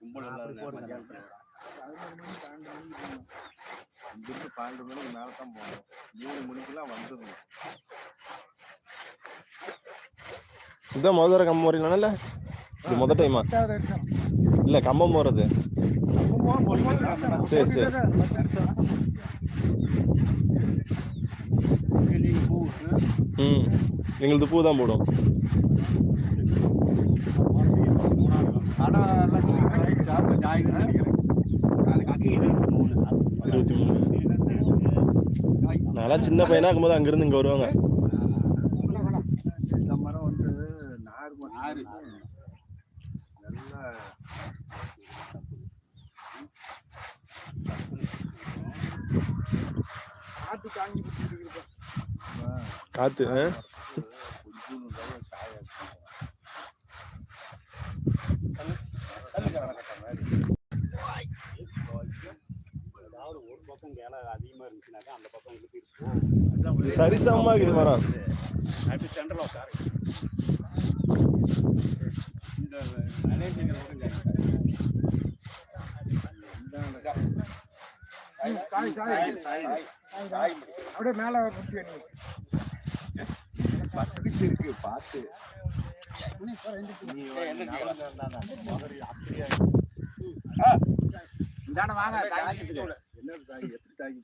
கும்பல் இல்லாத மத்தியானத்துல இங்கிருந்து பன்னெண்டு மணிக்கு மேலே தான் போகணும் மூணு மணிக்கெல்லாம் வந்துடணும் இதான் முத தடவை கம்பம் வரீங்களாண்ணா இது முத டைமா இல்லை கம்பம் போகிறது சரி சரி. ம். எங்களுது பூ தான் போடும். இருபத்தி மூணு நான்லாம் சின்ன பையனா இருக்கும்போது அங்கேருந்து இங்கே வருவாங்க. இந்த மரம் வந்து நார் நார் நல்லா காத்து தாங்கி பிடிச்சிருக்கு காற்று ஆ கொஞ்சம் சாய ஏதாவது ஒரு பக்கம் இருந்துச்சுனாக்கா அந்த பக்கம் இது சரிசமமாக இருக்குது மரம் அப்படி சென்டரில் உட்காரு இந்த அப்படியே மேல பக்கத்து இருக்கு பார்த்து. இந்தாண்ட வாங்க என்ன தாய் எப்படி தாய்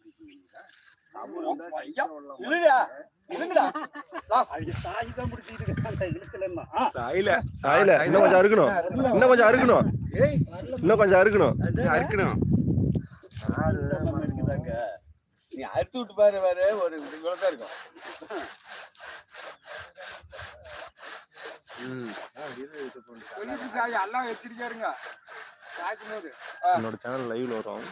சாயில இன்னும் கொஞ்சம் அறுக்கணும். இன்னும் கொஞ்சம் அறுக்கணும். இன்னும் கொஞ்சம் அறுக்கணும். அறுக்கணும். நீ அறுத்து விட்டு பாரு பாரு ஒரு இருக்கும். எல்லாம் போது என்னோட சேனல் லைவ்ல வரும்.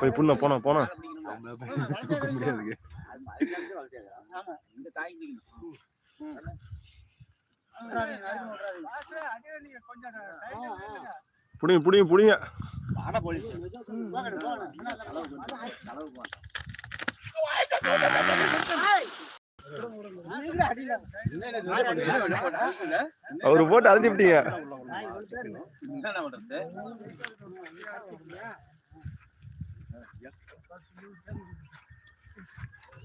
போய் புண்ண போனா போனா முடியாது புடிங்க புடிங்க புடிங்க. போலீஸ். அவரு போட்டு அழைச்சி விட்டீங்க என்ன பண்றது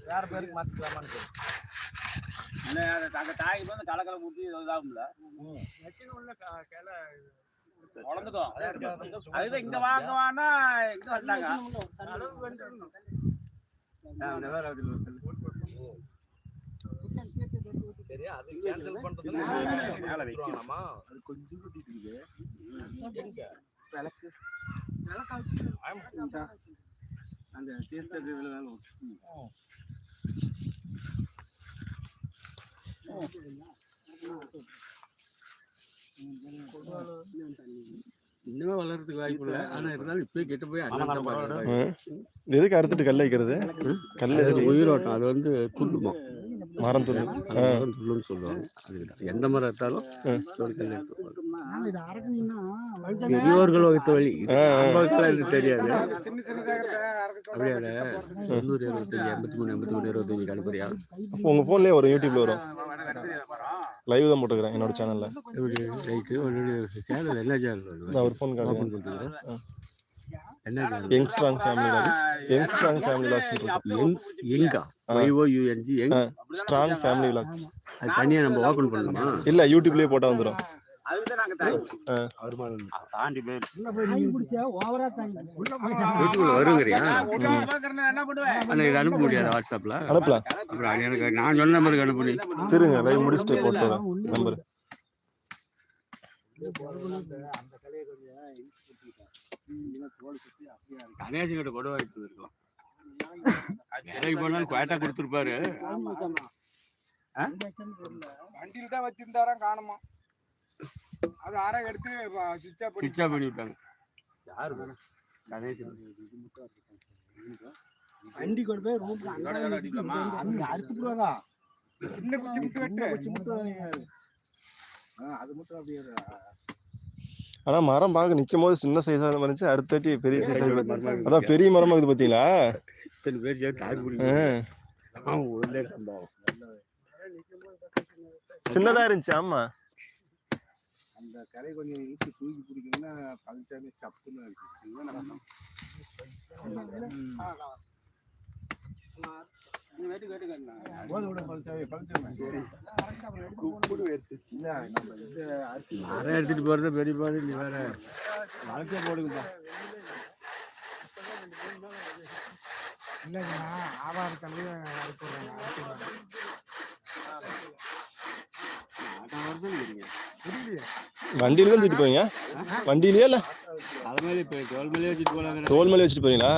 வேற பேருக்கு மாத்திக்கலாமான்னு இல்ல அங்க தாய்க்கு வந்து கலக்கலை ஊற்றி இதாகும்ல. வளர்ந்துக்கும் அதுதான் இங்க வாங்க வானா இங்க வந்தாங்க. சரி அது கேன்சல் பண்றது மேல வைக்கலாமா அது கொஞ்சம் கூட்டிட்டு இருக்கு. விளக்கு. விளக்கு அந்த தீர்த்தது வேலை இன்னுமே வளர்றதுக்கு வாய்ப்பு இல்லை. ஆனா இருந்தாலும் இப்பயே கெட்டு போய். எதுக்கு அறுத்துட்டு கல் வைக்கிறது? கல் உயிரோட்டம். அது வந்து துள்ளுமா மரம் மரம் துள்ளுன்னு சொல்லுவாங்க. அதுக்கு எந்த மரம் எடுத்தாலும் கல். பெரியோர்கள் வகுத்த வழி. நம்மளுக்கெல்லாம் இது தெரியாது. சின்ன சின்னதாக அப்படியே தொண்ணூறு இருபத்தஞ்சு எண்பத்தி மூணு எண்பத்தி மூணு இருபத்தஞ்சு கணப்படியா அப்போ உங்க போன்லயே வரும். யூடியூப்ல வரும் லைவ் தான் போட்டுக்கிறேன் என்னோட சேனல்ல ரைட்டு சேனல் ஒரு ஃபோன் ஓப்பன் காட்டுறேன். பண்ணுறேன் என்ன channel young strong family vlogs young strong family vlogs young எங்கா Y O U N G எங் ஸ்ட்ராங் ஃபேமிலி அது தனியாக நம்ம ஓப்பன் பண்ணணுமா? இல்ல யூடியூப்லயே போட்டா வந்துரும். அதுதான் நாங்க தாண்டி வருங்கிறியா? அனுப்ப முடியாது வாட்ஸ்அப்பில் அனுப்பலாம். எனக்கு நான் சொன்ன நம்பருக்கு அனுப்பு நீ. சரிங்க லைவ் முடிச்சுட்டு போட்டு நம்பர். கணேசன் கிட்ட கூட வாய்ப்பு இருக்கலாம் வேலைக்கு போனாலும் குவாட்டா கொடுத்துருப்பாரு. வண்டியில் தான் வச்சிருந்தாராம் காணுமா. அது அரை எடுத்து சுவிட்ச் ஆஃப் சுவிட்ச் ஆஃப் பண்ணி விட்டாங்க. யாரு? கணேசன். வண்டி கொண்டு போய் ரூம்ல அங்க அறுத்து போதா சின்ன குச்சி முட்டு வெட்டு ஆ, அது மட்டும் அப்படியே ஆனா மரம் பார்க்க நிக்கும் போது சின்ன சைஸா இருந்துச்சு அடுத்தட்டி பெரிய சைஸா அதான் பெரிய மரமா இருக்குது பாத்தீங்களா? இத்தனை பேர் சேர்த்து தாக்கு ஆ. பிடிக்கும் அவன் ஒரே சம்பவம். சின்னதா இருந்துச்சு ஆமா. அந்த கரை கொஞ்சம் இழுத்து தூக்கி பிடிக்கணும்னா பழனிசாமி சப்புன்னு இருக்கு. மரம் எடுத்துட்டு போறது பெரிய பாடு நீ வேற. வளர்த்தே போடுங்கப்பா. இல்லைங்கண்ணா ஆவார தள்ளி அறுத்துடுறாங்க வண்டியில தான் தூக்கிட்டு போவீங்க வண்டியிலயா இல்ல? அது மாதிரி இப்போ தோல் மேலே வச்சுட்டு போலாங்கிற தோல் மேலே வச்சுட்டு போறீங்களா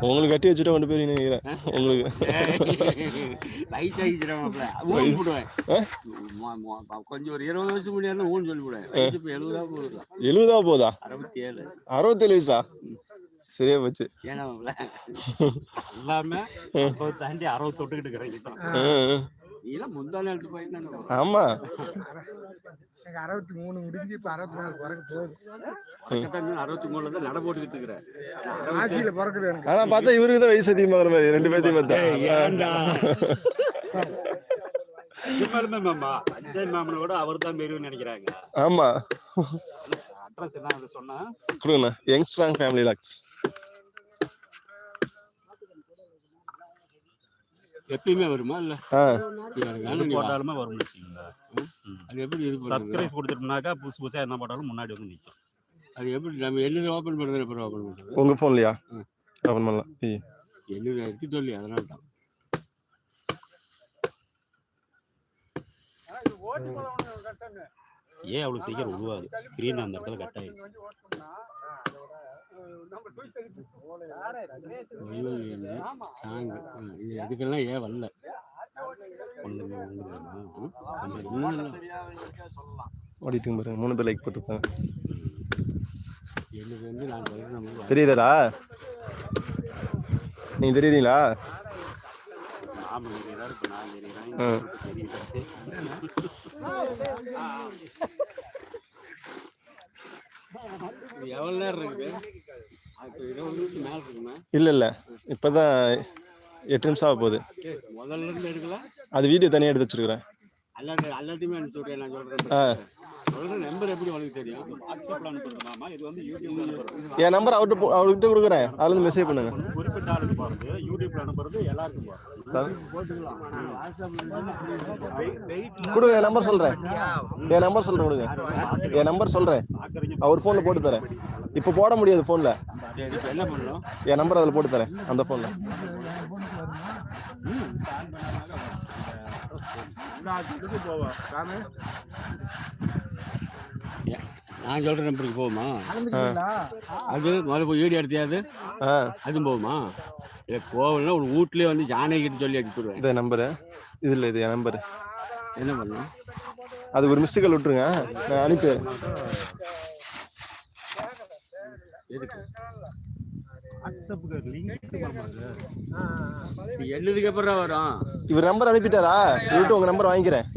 உங்களுக்கு கட்டி வச்சுட்டு கொண்டு போய் நினைக்கிறேன். உங்களுக்கு. லைட் கொஞ்சம் ஒரு இருபது வருஷம் முன்னாடி ஊன் சொல்லி விடுவேன் இப்போ எழுபதா போகுது எழுபதா போதா அறுபத்தி ஏழு அறுபத்தேழு வயசா? சரியா போச்சு. ஏன்னா எல்லாமே தாண்டி அறுபது தொட்டுக்கிட்டு இருக்கிறேன் ஆமா. எனக்கு அறுபத்தி மூணு முடிஞ்சு இப்போ அறுபத்தி நாலு பிறகு போகுது. அறுபத்தி மூணுல தான் நட போட்டுக்கிட்டு இருக்கிறேன் ஆட்சியில் பிறக்குது எனக்கு. ஆனா பார்த்தா இவருக்கு தான் வயசு அதிகமாகிற மாதிரி ரெண்டு பேர்த்தையும் பார்த்தா. ஆமா. அட்ரஸ் என்ன சொன்னா? கொடுங்கண்ணா யங் ஸ்ட்ராங் ஃபேமிலி லாக்ஸ் எப்பயுமே வருமா இல்ல? போட்டாலுமே வரும் அது எப்படி இது சப்ஸ்கிரைப் கொடுத்துட்டோம்னாக்கா புதுசு புதுசாக என்ன போட்டாலும் முன்னாடி வந்து நிற்கும் அது எப்படி நம்ம என்னது ஓப்பன் பண்ணுறது அப்புறம் ஓப்பன் பண்ணுறது உங்க ஃபோன்லயா. ஓப்பன் பண்ணலாம் என்னது எடுத்து சொல்லி அதனால தான். ஏன் அவ்வளோ சீக்கிரம் உருவாது ஸ்க்ரீன் அந்த இடத்துல கட் ஆயிடுச்சு. இது இதுக்கெல்லாம் ஏன் வரல. ஓடிட்டுங்க பாருங்க. மூணு பேர் லைக் நம்ம தெரியுதாடா? நீங்க தெரியுறீங்களா? நாம தெரியுதா இப்போ நான் தெரியுறேன் ம். தெரியுது இது எவ்வளோ நேரம் இருக்குது இல்ல இல்ல. இப்பதான் எட்டு நிமிஷம் ஆக போகுது. சரி, முதல்ல இருந்து எடுக்கலாம் அது வீடியோ தனியாக எடுத்து வச்சிருக்கிறேன். எல்லா எல்லாத்தையுமே நான் ஆ. சொல்கிறேன் நம்பர் எப்படி உனக்கு தெரியும்? வாட்ஸ்அப்பில் அனுப்புறது மாமா இது வந்து யூடியூப்ல அனுப்புறது. என் நம்பர் அவர்கிட்ட அவர்கிட்ட கொடுக்குறேன். அதுல இருந்து மெசேஜ் பண்ணுங்க. குறிப்பிட்ட ஆளுக்கு போகிறது யூடியூப்ல அனுப்புறது எல்லாருக்கும் கொடுங்க என் நம்பர் சொல்றேன். என் நம்பர் சொல்றேன் கொடுங்க. என் நம்பர் சொல்றேன். அவர் ஃபோனில் போட்டு தரேன். இப்போ போட முடியாது பண்ணணும் என் நம்பர் அதில் போட்டு தரேன் அந்த போவோம் சாமி நான் சொல்கிற நம்பருக்கு போகுமா? அது முதல்ல போய் வீடியோ எடுத்தியாது. ஆ. அதுவும் போகுமா? இல்லை போகலன்னா ஒரு வீட்லேயே வந்து ஜானகி கிட்ட சொல்லி அனுப்பிடுவேன் இந்த நம்பரு இது இல்லை இது என் நம்பரு. என்ன பண்ணணும்? அது ஒரு மிஸ்டு கால் விட்டுருங்க. நான் அனுப்பி எழுதுக்கு அப்புறம் வரும். இவர் நம்பர் அனுப்பிட்டாரா? இவர்கிட்ட உங்க நம்பர் வாங்கிக்கிறேன்.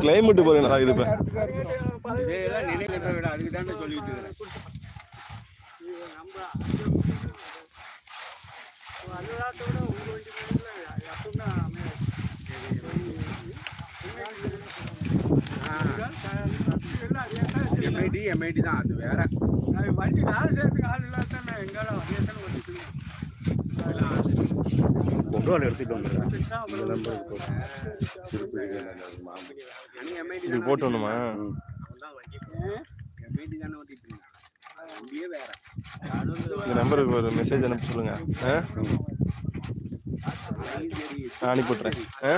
கிளைமேட் போறேன் இது இப்போ இதெல்லாம் நினைவு அதுக்கு தானே சொல்லிட்டு எம்ஐடி எம்ஐடி தான் அது வேற பொங்கல் எடுத்துட்டு வந்துடுறேன் இப்படி போட்டு வரணுமா எம்ஐடி தானே ஓட்டிட்டு இருந்தாங்க வண்டியே வேற இந்த நம்பருக்கு ஒரு மெசேஜ் அனுப்ப சொல்லுங்க. ஆ நான் அனுப்பி விட்றேன் ஆ?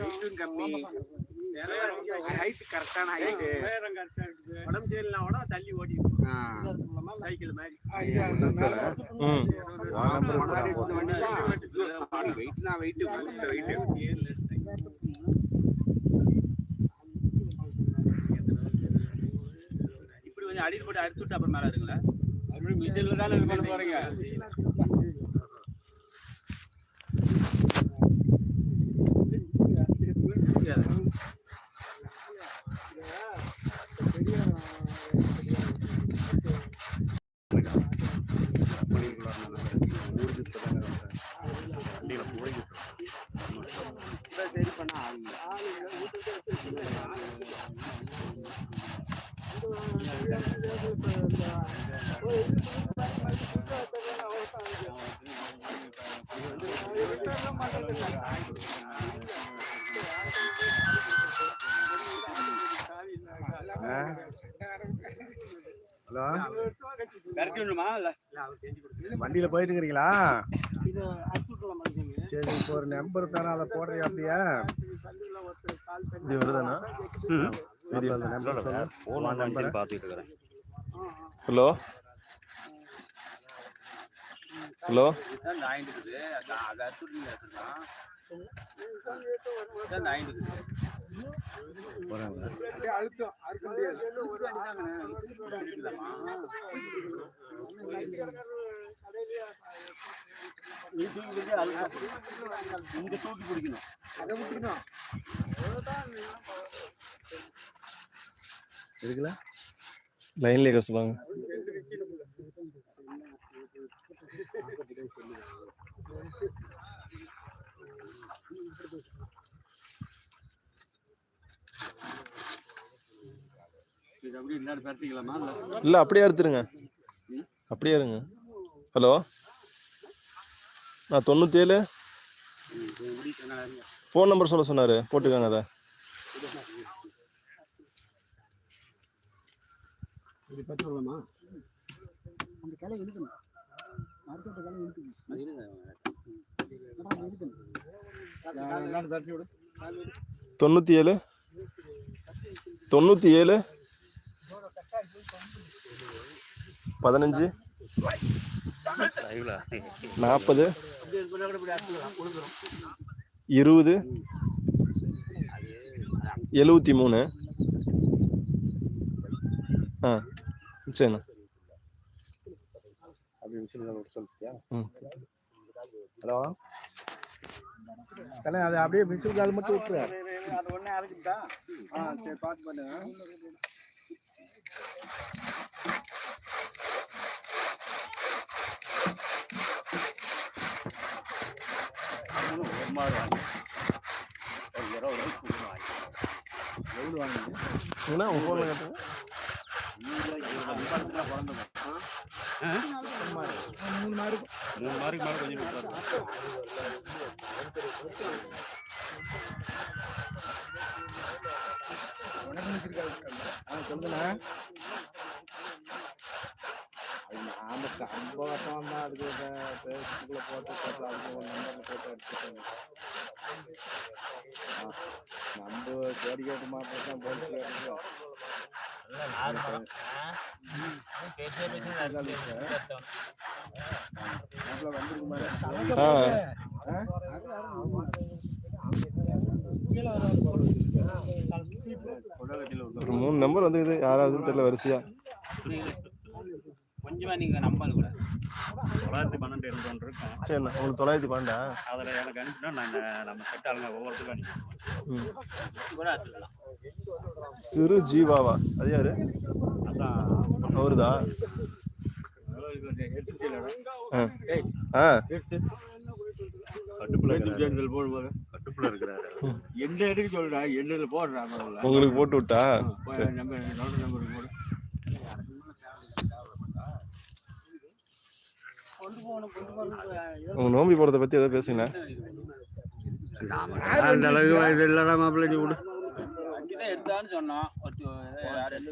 வெயிட்டும் கம்மி ஹைட் கரெக்டான ஹைட் உடம்பு சரியில்லை கூட தள்ளி ஓடி சைக்கிள் மாதிரி. ம். வெயிட் தான் வெயிட் வெயிட் இப்படி கொஞ்சம் அடியில் போட்டு அடிச்சு விட்டு அப்புறம் மேலே இருக்குல்ல மறுபடியும் மிஷினில் தானே இது பண்ண போகிறீங்க ஹலோ வண்டியில போயிட்டு இருக்கிறீங்களா சரி இப்போ ஒரு நம்பர் தானே அதை போடுறியா அப்படியா? இது வருதானா நம்பர் பார்த்துட்டு இருக்கிறேன். ஹலோ. ஹலோ. இதுதான் நாயின் இருக்குது அதை பிடிக்கணும் இருக்குல்ல? லைன்லேயே இருக்க சொல்லுவாங்க. இல்லை அப்படியே எடுத்துருங்க. அப்படியே இருங்க. ஹலோ? நான் எப்படி சொன்னாங்க ஃபோன் நம்பர் சொல்ல சொன்னார். போட்டுக்கோங்க அதை. இது சொல்லலாமா அந்த கிளை இழுக்கணும். மரத்தோட்ட கிளை இழுக்கணும். அது இழுக்கணும். தட்டி விடு தொண்ணூற்றி ஏழு தொண்ணூற்றி ஏழு பதினஞ்சு. நாற்பது. இருபது. எழுபத்தி மூணு. ஆ சரிண்ணா அப்படி மிஷின் சொல்லிட்டியா? ம். ஹலோ? கண்ணே அதை அப்படியே மிஷின் கால் மட்டும் விட்டுரு. அது ஒன்றே அரைக்கிட்டா? ஆ சரி பார்த்து பண்ணுங்க எவ்வளோ வாங்குங்க என்ன கேட்டுங்க மூணு மாடு மூணு மேலே கொஞ்சம் ஆ நாம ஐம்பது வருஷம் தான் அதுக்கு ஃபேஸ்புக்கில் போட்டு போட்டு அதுக்கு ஒரு நம்பரில் போட்டு அடிச்சுட்டாங்க நம்ம தேடி கேட்டு மாப்பிட்டு தான் போட்டு ஒரு மூணு நம்பர் வந்துக்குது யாராவதுன்னு தெரியல வரிசையா. கொஞ்சமா நீங்க நம்பல் கூட. தொள்ளாயிரத்தி பன்னெண்டு இருந்தோன்னு இருக்கோம் சரிண்ணா உங்களுக்கு தொள்ளாயிரத்தி பன்னெண்டா? அதில் எனக்கு அனுப்பினா நாங்கள் நம்ம செட் ஆளுங்க ஒவ்வொருத்தருக்கும் அனுப்பிடுவோம் ம். கூட அடிச்சுக்கலாம் திரு ஜீவாவா அது யாரு? அவருதா? உங்களுக்கு போட்டு விட்டா? உங்க நோம்பி போறதை பத்தி ஏதோ பேசுங்க அந்த அளவுக்கு இல்லடா மாப்பிள்ளை விடு. அங்கதான் எடுத்தான்னு சொன்னோம் ஒரு ரெண்டு